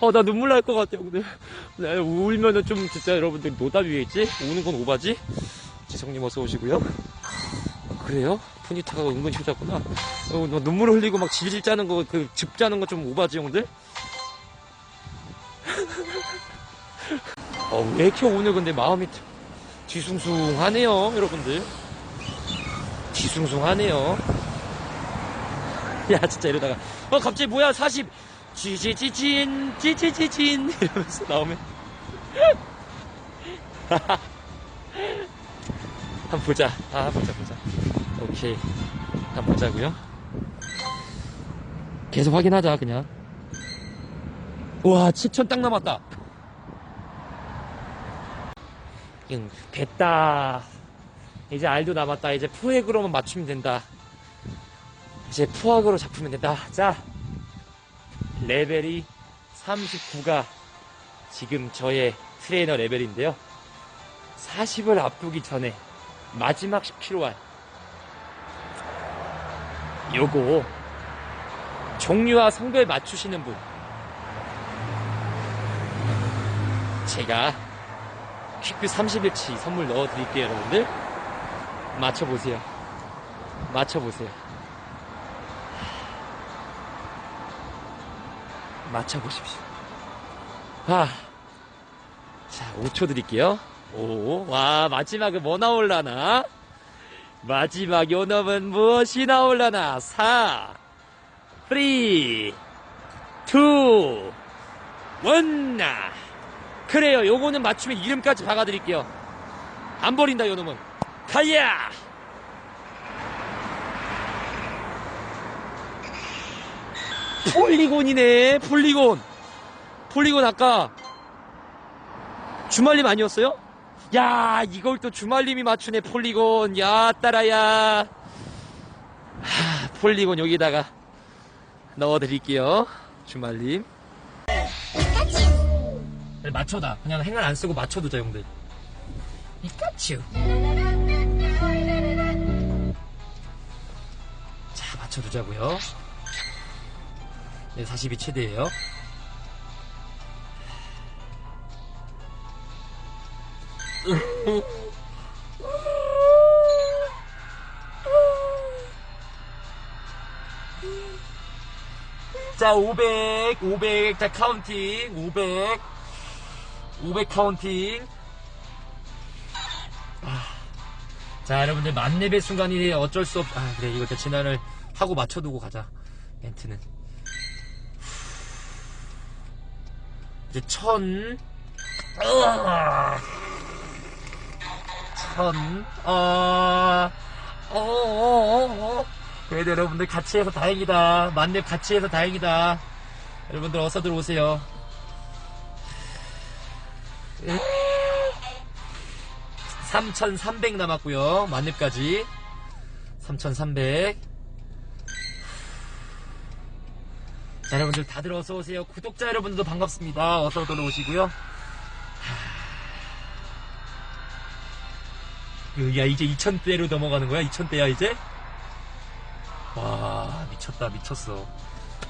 어, 나 눈물 날 것 같아, 형들. 네, 울면은 좀 진짜 여러분들 노답이겠지? 우는 건 오바지? 지성님 어서 오시고요. 어, 그래요? 푸니타가 은근 효자구나. 어, 너 눈물 흘리고 막 질질 짜는 거, 그, 즙 짜는 거 좀 오바지, 형들? 어, 왜 이렇게 오늘 근데 마음이 뒤숭숭하네요, 여러분들. 뒤숭숭하네요. 야, 진짜 이러다가. 어, 갑자기 뭐야, 40. 지지지진, 지지지진. 이러면서 나오면. 한번 보자. 아, 보자, 보자. 오케이. 한번 보자고요 계속 확인하자, 그냥. 우와, 7천 딱 남았다. 응, 됐다. 이제 알도 남았다. 이제 포획으로만 맞추면 된다. 이제 포악으로 잡히면 된다. 자, 레벨이 39가 지금 저의 트레이너 레벨인데요. 40을 앞두기 전에 마지막 10kg와 요거 종류와 성별 맞추시는 분. 제가 퀵뷰 30일치 선물 넣어드릴게요 여러분들. 맞춰보세요. 맞춰보세요 맞춰보십시오. 아, 자 5초 드릴게요. 5, 와 마지막에 뭐 나올라나? 마지막 요놈은 무엇이 나올라나? 4 3 2 1 그래요. 요거는 맞추면 이름까지 박아드릴게요. 안 버린다 요놈은. 가야 폴리곤이네 폴리곤. 폴리곤 아까 주말님 아니었어요? 야 이걸 또 주말님이 맞추네 폴리곤. 야 따라야. 하, 폴리곤 여기다가 넣어드릴게요 주말님. 네, 맞춰다. 그냥 행을 안 쓰고 맞춰두자 형들. 피카츄! 자 맞춰두자고요 네 42 최대예요 자, 500, 500, 자, 카운팅, 500, 500 카운팅. 아, 자, 여러분들, 만렙의 순간이 어쩔 수 없, 아, 그래, 이거 진화를 하고 맞춰두고 가자. 멘트는. 이제 천, 으아, 천, 아, 어, 어, 어, 어. 그래도 여러분들 같이 해서 다행이다. 만렙 같이 해서 다행이다. 여러분들 어서들 오세요. 3,300 남았고요. 만렙까지. 3,300. 자, 여러분들 다들 어서 오세요. 구독자 여러분들도 반갑습니다. 어서들 오시고요. 야, 이제 2,000대로 넘어가는 거야? 2,000대야, 이제? 와 미쳤다 미쳤어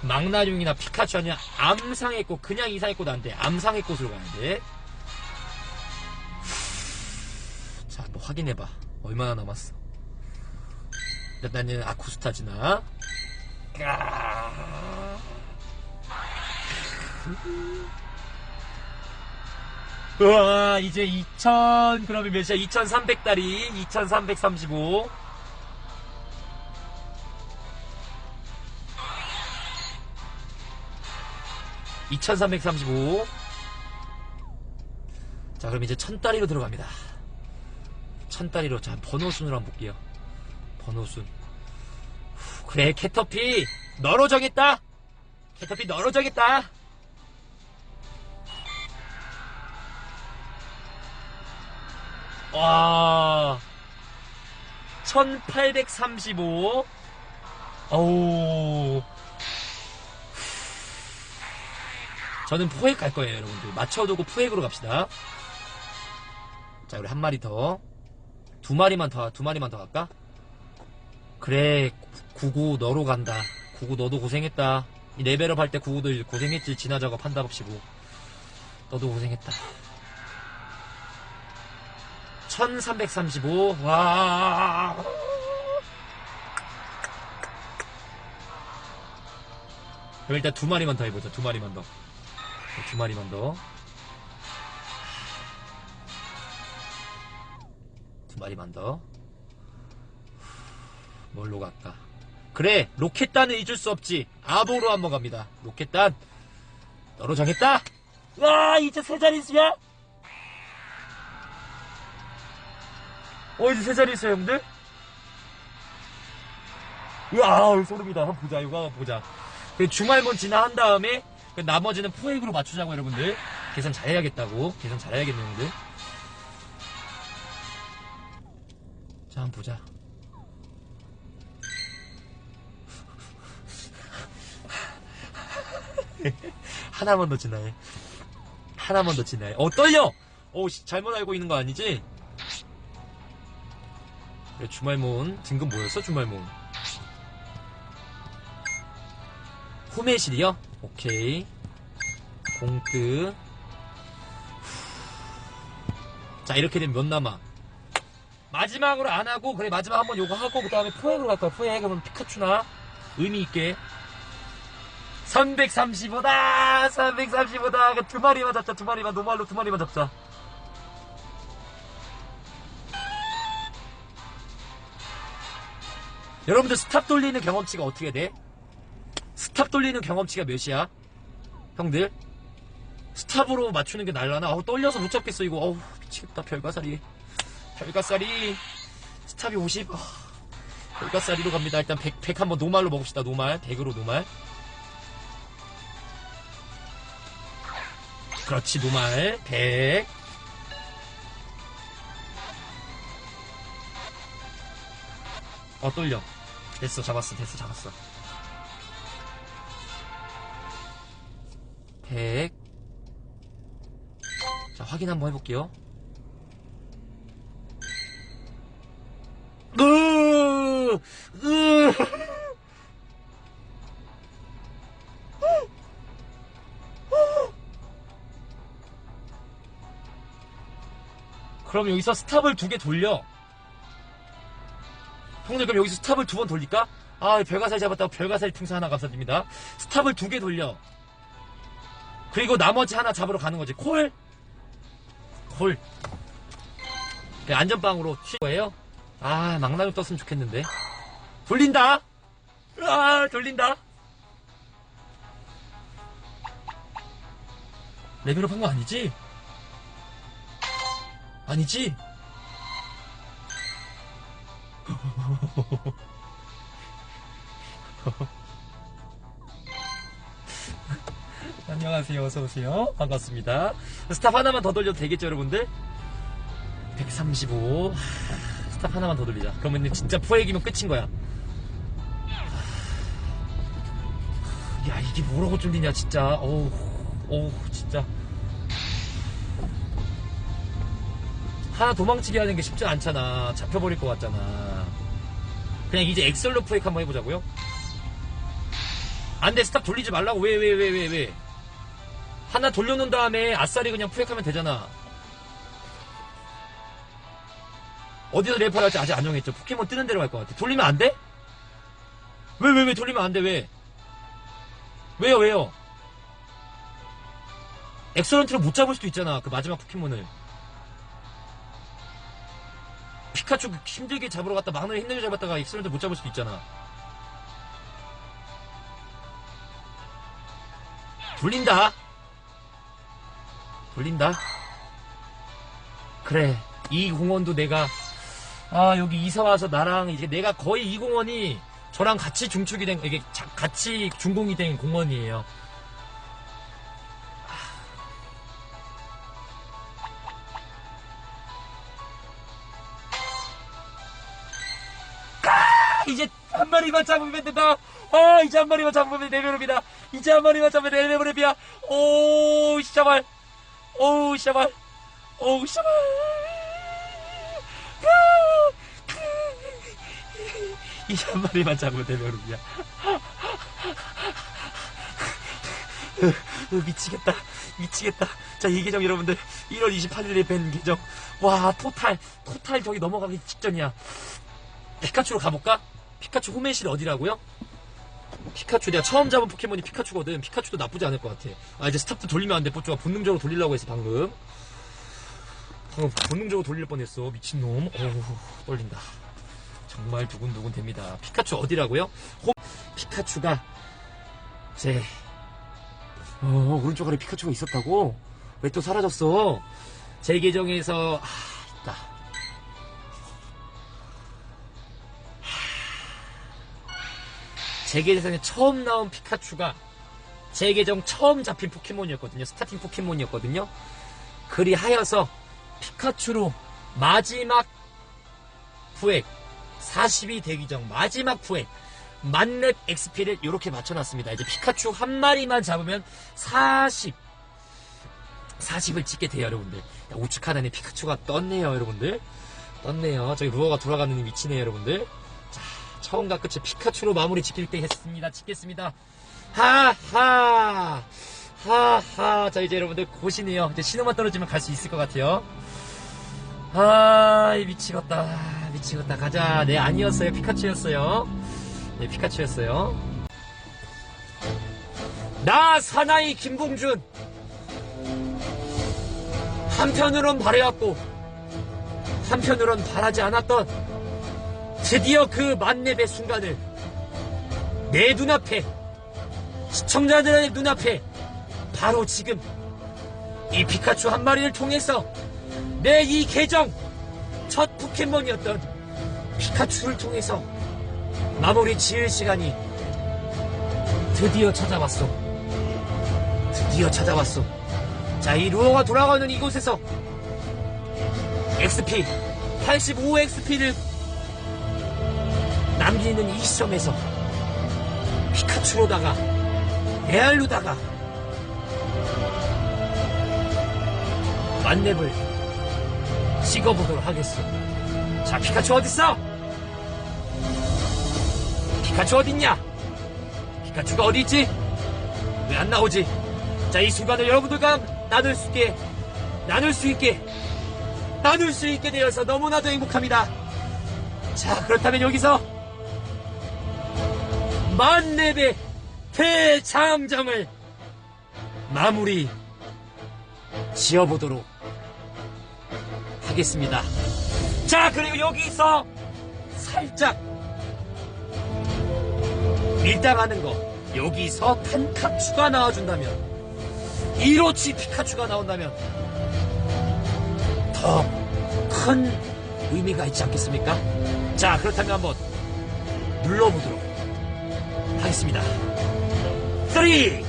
망나뇽이나 피카츄 아니야 암상의 꽃 그냥 이상의 꽃 안돼 암상의 꽃으로 가야 돼 자 한번 확인해봐 얼마나 남았어 나는 아쿠스타지나 우와 이제 2000 그러면 몇이야 2300달이 2335 2335. 자, 그럼 이제 천다리로 들어갑니다. 천다리로. 자, 번호순으로 한번 볼게요. 번호순. 후, 그래, 캐터피! 너로 정했다! 캐터피 너로 정했다! 와. 1835. 어우. 저는 포획 갈 거예요, 여러분들. 맞춰두고 포획으로 갑시다. 자, 우리 한 마리 더. 두 마리만 더, 두 마리만 더 할까? 그래, 구구 너로 간다. 구구 너도 고생했다. 이 레벨업 할 때 구구들 고생했지 진화 작업 한답시고 너도 고생했다 1335 와. 그럼 일단 두 마리만 더 해보자 두 마리만 더 두 마리만 더 두 마리만 더. 뭘로 갈까? 그래, 로켓단은 잊을 수 없지. 아보로 한번 갑니다. 로켓단. 너로 정했다. 와, 이제 세 자릿수야? 어, 이제 세 자릿수 형들? 우와, 소름이다. 한번 보자, 이거 한번 보자. 그 주말문 지나 한 다음에 그 나머지는 포획으로 맞추자고 여러분들. 계산 잘해야겠다고. 계산 잘해야겠네, 형들. 자, 한번 보자. 하나만 더 지나해. 하나만 더 지나해. 어, 떨려! 어, 씨, 잘못 알고 있는 거 아니지? 그래, 주말문. 등급 뭐였어, 주말문? 후메실이요? 오케이. 공뜨. 자, 이렇게 되면 몇 남아? 마지막으로 안 하고 그래 마지막 한번 요거 하고 그 다음에 포획으로 갈 거야 포획 그러면 피카츄나 의미 있게 335다 335다 두 마리만 잡자 두 마리만 노말로 두 마리만 잡자 여러분들 스탑 돌리는 경험치가 어떻게 돼? 스탑 돌리는 경험치가 몇이야? 형들? 스탑으로 맞추는 게 날라나? 어우 떨려서 못 잡겠어 이거. 어우 미치겠다 별가사리. 별가사리. 스탑이 50 아, 별가사리로 갑니다. 일단 100, 100 한번 노말로 먹읍시다 노말. 100으로 노말. 그렇지 노말. 100 어, 떨려. 됐어, 잡았어, 됐어, 잡았어. 100. 자, 확인 한번 해볼게요. 으, 으. 그럼 여기서 스탑을 두 개 돌려. 형들 그럼 여기서 스탑을 두 번 돌릴까? 아 별가살 잡았다고 별가살 풍선 하나 감사드립니다. 스탑을 두 개 돌려. 그리고 나머지 하나 잡으러 가는 거지. 콜. 콜. 그냥 안전빵으로 칠 거예요. 아 망나뇽 떴으면 좋겠는데. 돌린다. 아 돌린다. 레벨업 한 거 아니지? 아니지? 안녕하세요. 어서오세요. 반갑습니다. 스탑 하나만 더 돌려도 되겠죠, 여러분들? 135. 스탑 하나만 더 돌리자. 그러면 진짜 포획이면 끝인 거야. 야, 이게 뭐라고 쫄리냐, 진짜. 어우, 어우, 진짜. 하나 도망치게 하는 게 쉽지 않잖아. 잡혀버릴 것 같잖아. 그냥 이제 엑셀로 포획 한번 해보자고요. 안 돼, 스탑 돌리지 말라고. 왜, 왜, 왜, 왜, 왜. 하나 돌려놓은 다음에 아싸리 그냥 포획하면 되잖아. 어디서 래퍼를 할지 아직 안 정했죠. 포켓몬 뜨는 데로 갈 것 같아. 돌리면 안 돼? 왜, 왜, 왜 돌리면 안 돼, 왜? 왜요, 왜요? 엑설런트를 못 잡을 수도 있잖아. 그 마지막 포켓몬을. 피카츄 힘들게 잡으러 갔다 막내를 힘들게 잡았다가 엑설런트 못 잡을 수도 있잖아. 돌린다. 돌린다. 그래. 이 공원도 내가 아 여기 이사 와서 나랑 이제 내가 거의 이 공원이 저랑 같이 중축이 된 이게 자- 같이 준공이 된 공원이에요. 마리만 잡으면 된다. 아, 이제 한 마리만 잡으면 레벨업이다. 이제 한 마리만 잡으면 레벨업이야. 오, 씨발. 오, 씨발. 오, 씨발. 이제 한 마리만 잡으면 레벨업이야. 으, 미치겠다. 미치겠다. 자, 이 계정 여러분들 1월 28일에 뵌 계정. 와, 토탈 토탈 저기 넘어가기 직전이야. 피카츄로 가볼까? 피카츄 호맨실 어디라고요? 피카츄 내가 처음 잡은 포켓몬이 피카츄거든. 피카츄도 나쁘지 않을 것 같아. 아 이제 스타트 돌리면 안 돼. 뽀쭈가 본능적으로 돌리려고 했어 방금. 방금 본능적으로 돌릴 뻔했어. 미친놈. 어우 떨린다. 정말 두근두근 됩니다. 피카츄 어디라고요? 호... 피카츄가 제 어, 오른쪽 아래 피카츄가 있었다고? 왜 또 사라졌어? 제 계정에서 아, 있다. 제 계정에 처음 나온 피카츄가 제 계정 처음 잡힌 포켓몬이었거든요. 스타팅 포켓몬이었거든요. 그리 하여서 피카츄로 마지막 후액 42 대기정 마지막 후액 만렙 XP를 이렇게 맞춰놨습니다. 이제 피카츄 한 마리만 잡으면 40 40을 찍게 돼요, 여러분들. 야, 우측 하단에 피카츄가 떴네요, 여러분들. 떴네요. 저기 루어가 돌아가는 이 미치네요, 여러분들. 자, 처음과 끝을 피카츄로 마무리 지킬 때 했습니다. 찍겠습니다. 하하! 하하! 자, 이제 여러분들 고시네요. 이제 신호만 떨어지면 갈 수 있을 것 같아요. 아, 이 미치겠다. 미치겠다. 가자. 네, 아니었어요. 피카츄였어요. 네, 피카츄였어요. 나 사나이 김봉준. 한편으론 바래왔고, 한편으론 바라지 않았던 드디어 그 만렙의 순간을 내 눈앞에, 시청자들의 눈앞에, 바로 지금 이 피카츄 한 마리를 통해서 내 이 계정 첫 포켓몬이었던 피카츄를 통해서 마무리 지을 시간이 드디어 찾아왔어. 드디어 찾아왔어. 자, 이 루어가 돌아가는 이곳에서 XP 85XP를 남기는 이 시점에서 피카츄로다가 레알로다가 만렙을 찍어보도록 하겠어. 자, 피카츄 어딨어? 피카츄 어딨냐? 피카츄가 어디 있지? 왜 안 나오지? 자, 이 순간을 여러분들과 나눌 수 있게, 나눌 수 있게, 나눌 수 있게 되어서 너무나도 행복합니다. 자, 그렇다면 여기서 만렙의 대장정을 마무리 지어보도록 하겠습니다. 자, 그리고 여기서 살짝 밀당하는 거. 여기서 탄카츄가 나와준다면, 이로치 피카츄가 나온다면, 더 큰 의미가 있지 않겠습니까? 자, 그렇다면 한번 눌러보도록 하겠습니다. 3, 2, 1,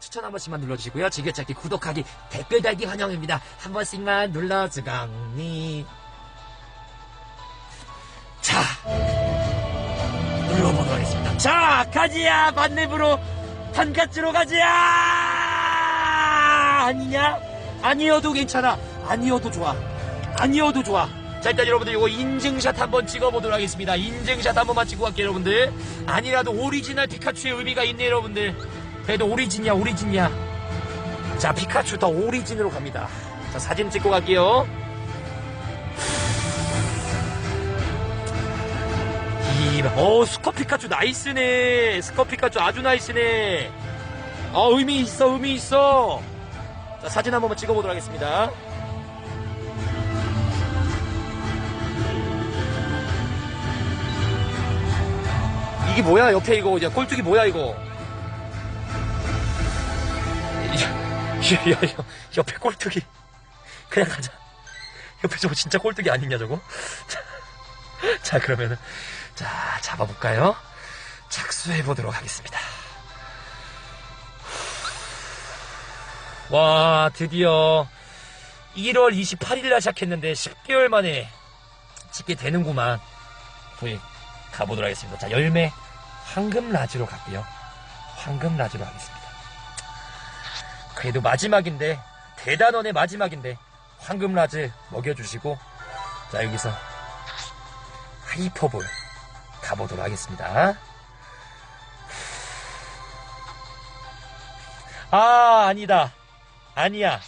추천 한 번씩만 눌러주시고요. 즐겨찾기, 구독하기, 댓글 달기 환영입니다. 한 번씩만 눌러주강니. 자, 눌러보도록 하겠습니다. 자, 가지야! 만렙으로 한가츠로 가지야! 아니냐? 아니어도 괜찮아. 아니어도 좋아. 아니어도 좋아. 자, 일단 여러분들 이거 인증샷 한번 찍어보도록 하겠습니다. 인증샷 한 번만 찍고 갈게요, 여러분들. 아니라도 오리지널 피카츄의 의미가 있네, 여러분들. 그래도 오리진이야, 오리진이야. 자, 피카츄 더 오리진으로 갑니다. 자, 사진 찍고 갈게요. 이, 어, 스커 피카츄 나이스네. 스커 피카츄 아주 나이스네. 어, 의미 있어, 의미 있어. 자, 사진 한 번만 찍어보도록 하겠습니다. 이게 뭐야, 옆에 이거. 야, 꼴뚜기 뭐야, 이거. 야, 야, 야, 옆에 꼴뚜기. 그냥 가자. 옆에 저거 진짜 꼴뚜기 아니냐, 저거? 자, 자, 그러면은. 자, 잡아볼까요? 착수해 보도록 하겠습니다. 와, 드디어 1월 28일 날 시작했는데 10개월 만에 찍게 되는구만. 후에 가보도록 하겠습니다. 자, 열매 황금 라지로 갈게요. 황금 라지로 하겠습니다. 그래도 마지막인데 대단원의 마지막인데 황금 라지 먹여주시고 자 여기서 하이퍼볼 가보도록 하겠습니다. 아 아니다 아니야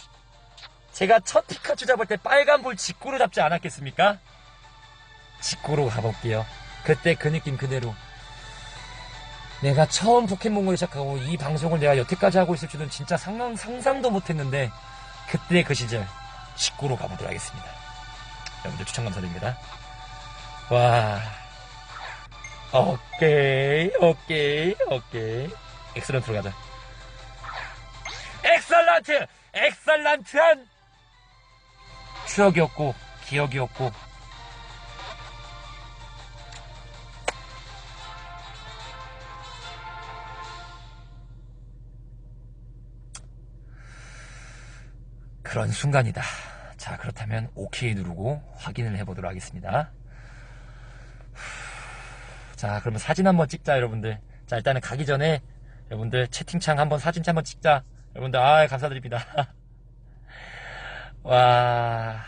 제가 첫 피카츄 잡을 때 빨간 볼 직구로 잡지 않았겠습니까? 직구로 가볼게요. 그때 그 느낌 그대로. 내가 처음 포켓몬을 시작하고 이 방송을 내가 여태까지 하고 있을 줄은 진짜 상상, 상상도 못했는데 그때 그 시절 직구로 가보도록 하겠습니다. 여러분들 추천 감사드립니다. 와. 오케이, 오케이, 오케이. 엑셀런트로 가자. 엑셀런트! 엑셀런트한 추억이었고, 기억이었고, 그런 순간이다. 자, 그렇다면 OK 누르고 확인을 해보도록 하겠습니다. 자, 그러면 사진 한번 찍자, 여러분들. 자, 일단은 가기 전에 여러분들 채팅창 한번 사진 한번 찍자. 여러분들, 아, 감사드립니다. 와.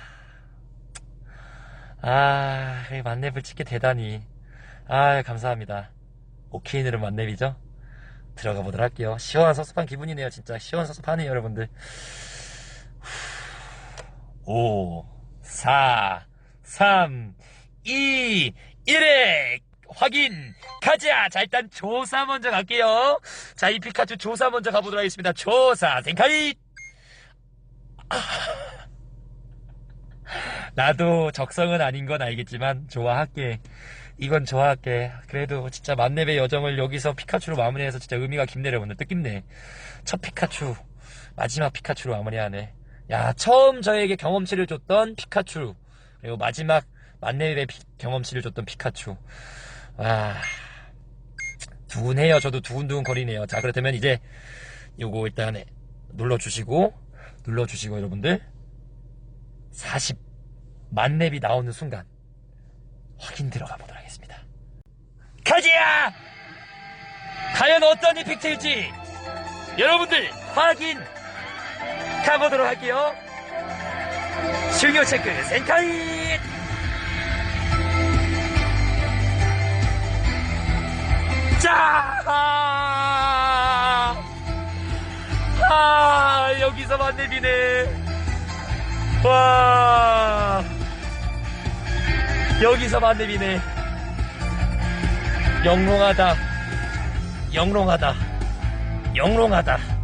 아, 이 만렙을 찍게 되다니. 아, 감사합니다. OK 누르 만렙이죠? 들어가 보도록 할게요. 시원한 섭섭한 기분이네요, 진짜. 시원 섭섭하네요, 여러분들. 5, 4, 3, 2, 1에 확인 가자. 자 일단 조사 먼저 갈게요. 자 이 피카츄 조사 먼저 가보도록 하겠습니다. 조사 생카이. 나도 적성은 아닌 건 알겠지만 좋아할게. 이건 좋아할게. 그래도 진짜 만렙의 여정을 여기서 피카츄로 마무리해서 진짜 의미가 깊네요, 오늘 뜻깊네. 첫 피카츄, 마지막 피카츄로 마무리하네. 야, 처음 저에게 경험치를 줬던 피카츄. 그리고 마지막 만렙의 피- 경험치를 줬던 피카츄. 와. 두근해요. 저도 두근두근 거리네요. 자, 그렇다면 이제 요거 일단 눌러주시고, 눌러주시고, 여러분들. 40 만렙이 나오는 순간, 확인 들어가 보도록 하겠습니다. 가지야! 과연 어떤 이펙트일지, 여러분들, 확인! 가보도록 할게요. 중요 체크 센카이 자! 아, 아 여기서 만렙이네. 와. 여기서 만렙이네. 영롱하다. 영롱하다. 영롱하다.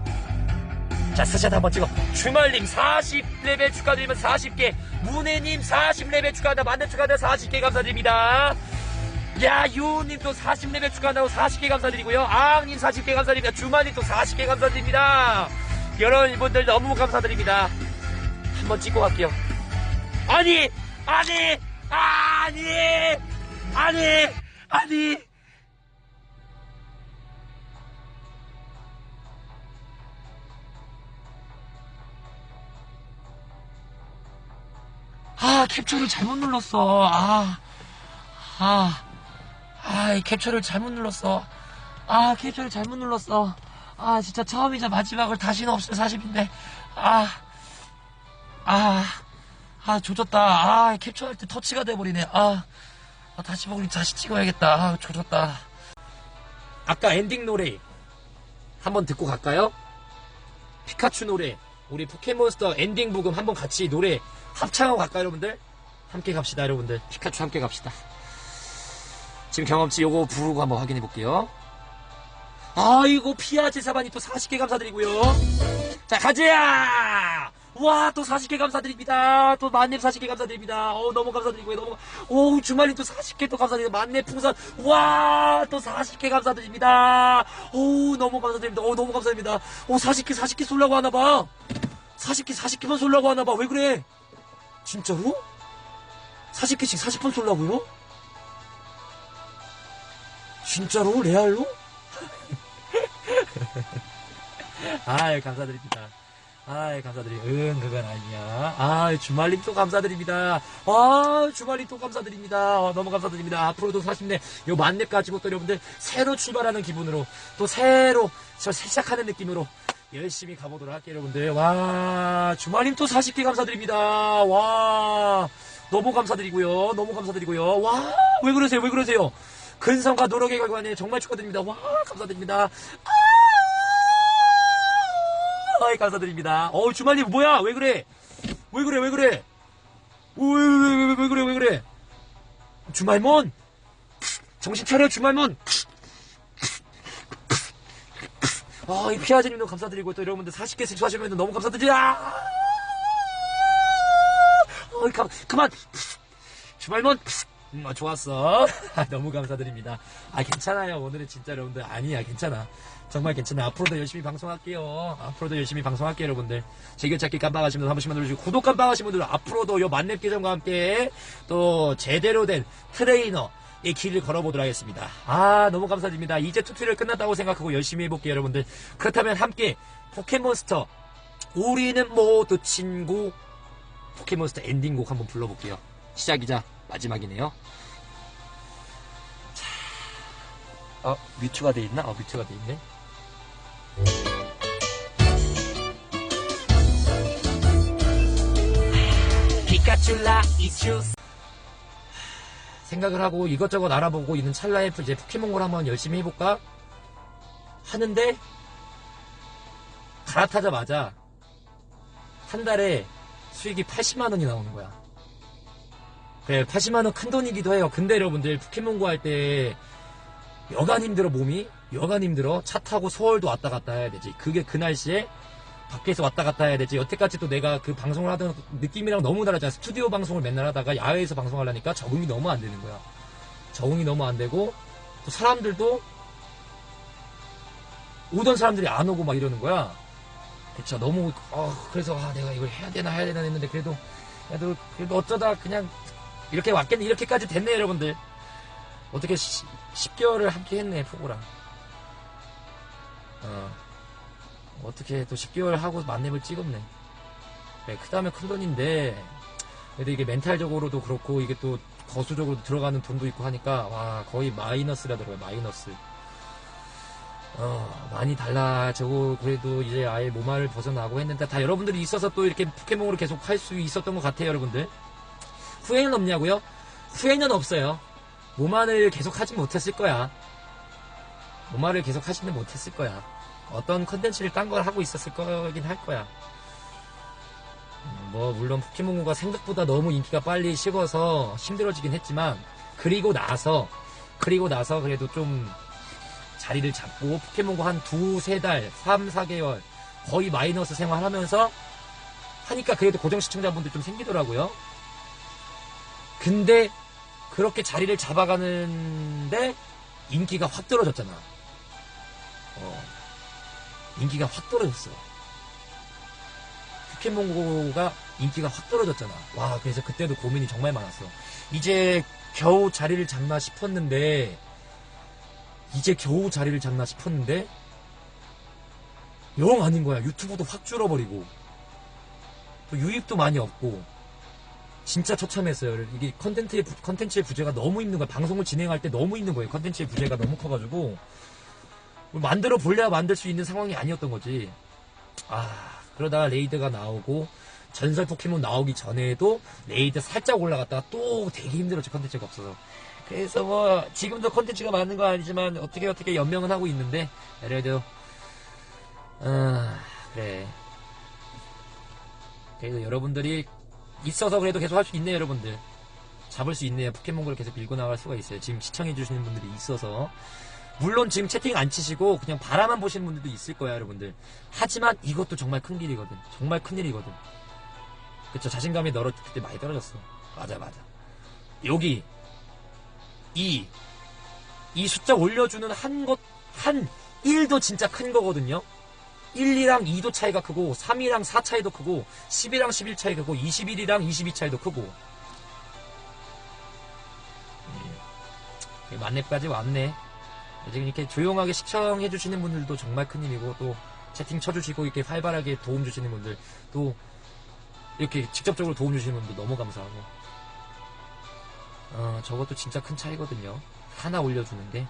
자, 스샷 한번 찍어. 주말님 40레벨 축하드리면 40개. 문혜님 40레벨 축하한다. 만렙 축하한다. 40개 감사드립니다. 야, 유님 또 40레벨 축하한다고 40개 감사드리고요. 아님 40개 감사드립니다. 주말님 또 40개 감사드립니다. 여러분들 너무 감사드립니다. 한번 찍고 갈게요. 아니, 아니, 아니, 아니, 아니. 아, 캡처를 잘못 눌렀어. 아, 아, 아, 이 캡처를 잘못 눌렀어. 아, 캡처를 잘못 눌렀어. 아, 진짜 처음이자 마지막을 다시는 없을 40인데. 아, 아, 아, 조졌다. 아, 캡처할 때 터치가 돼버리네. 아, 아 다시 보기 다시 찍어야겠다. 아, 조졌다. 아까 엔딩 노래 한번 듣고 갈까요? 피카츄 노래. 우리 포켓몬스터 엔딩 부금 한번 같이 노래 합창하고 갈까요, 여러분들? 함께 갑시다, 여러분들. 피카츄 함께 갑시다. 지금 경험치 요거 부르고 한번 확인해 볼게요. 아이고, 피아제 사반이 또 40개 감사드리고요. 자, 가자! 와, 또 40개 감사드립니다. 또 만렙 40개 감사드립니다. 어, 너무 감사드리고요. 너무, 오, 주말님 또 40개 또 감사드립니다. 만렙 풍선, 와, 또 40개 감사드립니다. 오, 너무 감사드립니다. 오, 너무 감사합니다. 오, 40개, 40개 쏠라고 하나봐. 40개, 40개만 쏠라고 하나봐. 왜 그래? 진짜로? 40개씩 40번 쏠라고요? 진짜로? 레알로? 아이 감사드립니다. 아이 감사드립니다. 응 그건 아니야. 아 주말님 또 감사드립니다. 아 주말님 또 감사드립니다. 어, 너무 감사드립니다. 앞으로도 40렙 요 만렙 가지고 또 여러분들 새로 출발하는 기분으로 또 새로 저 시작하는 느낌으로 열심히 가보도록 할게요 여러분들. 와 주말님 또 40개 감사드립니다. 와 너무 감사드리고요. 너무 감사드리고요. 와 왜 그러세요? 왜 그러세요? 근성과 노력의 결과네 정말 축하드립니다. 와 감사드립니다. 어이, 감사드립니다. 어, 주말님, 뭐야? 왜 그래? 왜 그래, 왜 그래? 왜, 왜, 왜, 왜, 왜 그래, 왜 그래? 주말몬! 정신 차려, 주말몬! 아, 이 피아제님도 감사드리고, 또 여러분들 40개 수하시면 너무 감사드립니다. 어이, 가, 그만! 주말몬! 음, 아, 좋았어. 너무 감사드립니다. 아, 괜찮아요. 오늘은 진짜 여러분들. 아니야, 괜찮아. 정말 괜찮아. 앞으로도 열심히 방송할게요. 앞으로도 열심히 방송할게요, 여러분들. 즐겨찾기 깜빡하신 분들 한 번씩만 눌러주시고, 구독 깜빡하신 분들 앞으로도 요 만렙 계정과 함께 또 제대로 된 트레이너 의 길을 걸어보도록 하겠습니다. 아, 너무 감사드립니다. 이제 튜토리얼 끝났다고 생각하고 열심히 해볼게요, 여러분들. 그렇다면 함께 포켓몬스터, 우리는 모두 친구, 포켓몬스터 엔딩곡 한번 불러볼게요. 시작이자 마지막이네요. 자, 어, 뮤트가 돼 있나? 어, 뮤트가 돼 있네. 피카츄 라 이츄 생각을 하고 이것저것 알아보고 있는 찰나에 이제 포켓몬걸 한번 열심히 해볼까 하는데 갈아타자마자 한 달에 수익이 80만 원이 나오는 거야. 그래 80만 원 큰 돈이기도 해요. 근데 여러분들 포켓몬고 할 때 여간 힘들어 몸이 여간 힘들어 차 타고 서울도 왔다 갔다 해야 되지. 그게 그 날씨에 밖에서 왔다 갔다 해야 되지. 여태까지 또 내가 그 방송을 하던 느낌이랑 너무 다르잖아. 스튜디오 방송을 맨날 하다가 야외에서 방송하려니까 적응이 너무 안 되는 거야. 적응이 너무 안 되고 또 사람들도 오던 사람들이 안 오고 막 이러는 거야. 그쵸 너무 어, 그래서 아 내가 이걸 해야 되나 해야 되나 했는데 그래도 그래도 그래도 어쩌다 그냥 이렇게 왔겠네 이렇게까지 됐네 여러분들 어떻게 10, 10개월을 함께 했네 푸고랑 어 어떻게 또 10개월 하고 만렙을 찍었네. 그래 그 다음에 큰 돈인데 그래도 이게 멘탈적으로도 그렇고 이게 또 거수적으로 들어가는 돈도 있고 하니까 와 거의 마이너스라더라고요 마이너스. 어, 많이 달라지고 그래도 이제 아예 몸알을 벗어나고 했는데 다 여러분들이 있어서 또 이렇게 포켓몬으로 계속 할 수 있었던 것 같아요 여러분들. 후회는 없냐고요? 후회는 없어요. 몸알을 계속 하진 못했을 거야. 몸알을 계속 하지는 못했을 거야 어떤 컨텐츠를 딴 걸 하고 있었을 거긴 할 거야 음, 뭐 물론 포켓몬고가 생각보다 너무 인기가 빨리 식어서 힘들어지긴 했지만 그리고 나서 그리고 나서 그래도 좀 자리를 잡고 포켓몬고 한 두세 달, 3, 4개월 거의 마이너스 생활하면서 하니까 그래도 고정 시청자분들 좀 생기더라고요. 근데 그렇게 자리를 잡아가는데 인기가 확 떨어졌잖아. 어, 인기가 확 떨어졌어. 포켓몬고가 인기가 확 떨어졌잖아. 와, 그래서 그때도 고민이 정말 많았어. 이제 겨우 자리를 잡나 싶었는데 이제 겨우 자리를 잡나 싶었는데 영 아닌 거야. 유튜브도 확 줄어버리고 또 유입도 많이 없고 진짜 처참했어요. 이게 컨텐츠의 부- 컨텐츠의 부재가 너무 있는 거야. 방송을 진행할 때 너무 있는 거예요. 컨텐츠의 부재가 너무 커가지고 만들어 볼래야 만들 수 있는 상황이 아니었던 거지. 아 그러다가 레이드가 나오고 전설 포켓몬 나오기 전에도 레이드 살짝 올라갔다가 또 되게 힘들었죠. 컨텐츠가 없어서. 그래서 뭐 지금도 컨텐츠가 많은 건 아니지만 어떻게 어떻게 연명은 하고 있는데 그래도 아 그래 그래도 여러분들이 있어서 그래도 계속 할 수 있네요 여러분들 잡을 수 있네요 포켓몬고를 계속 밀고 나갈 수가 있어요 지금 시청해 주시는 분들이 있어서 물론 지금 채팅 안 치시고 그냥 바라만 보시는 분들도 있을 거야 여러분들. 하지만 이것도 정말 큰 일이거든. 정말 큰 일이거든. 그쵸? 자신감이 너로 그때 많이 떨어졌어. 맞아 맞아. 여기 이, 이 숫자 올려주는 한 것, 한 1도 진짜 큰 거거든요. 1, 2랑 2도 차이가 크고, 3이랑 4 차이도 크고, 10이랑 11 차이가 크고, 21이랑 22 차이도 크고. 음, 만렙까지 왔네. 지금 이렇게 조용하게 시청해 주시는 분들도 정말 큰일이고, 또 채팅 쳐주시고, 이렇게 활발하게 도움 주시는 분들, 또 이렇게 직접적으로 도움 주시는 분들 너무 감사하고. 어, 저것도 진짜 큰 차이거든요. 하나 올려주는 게.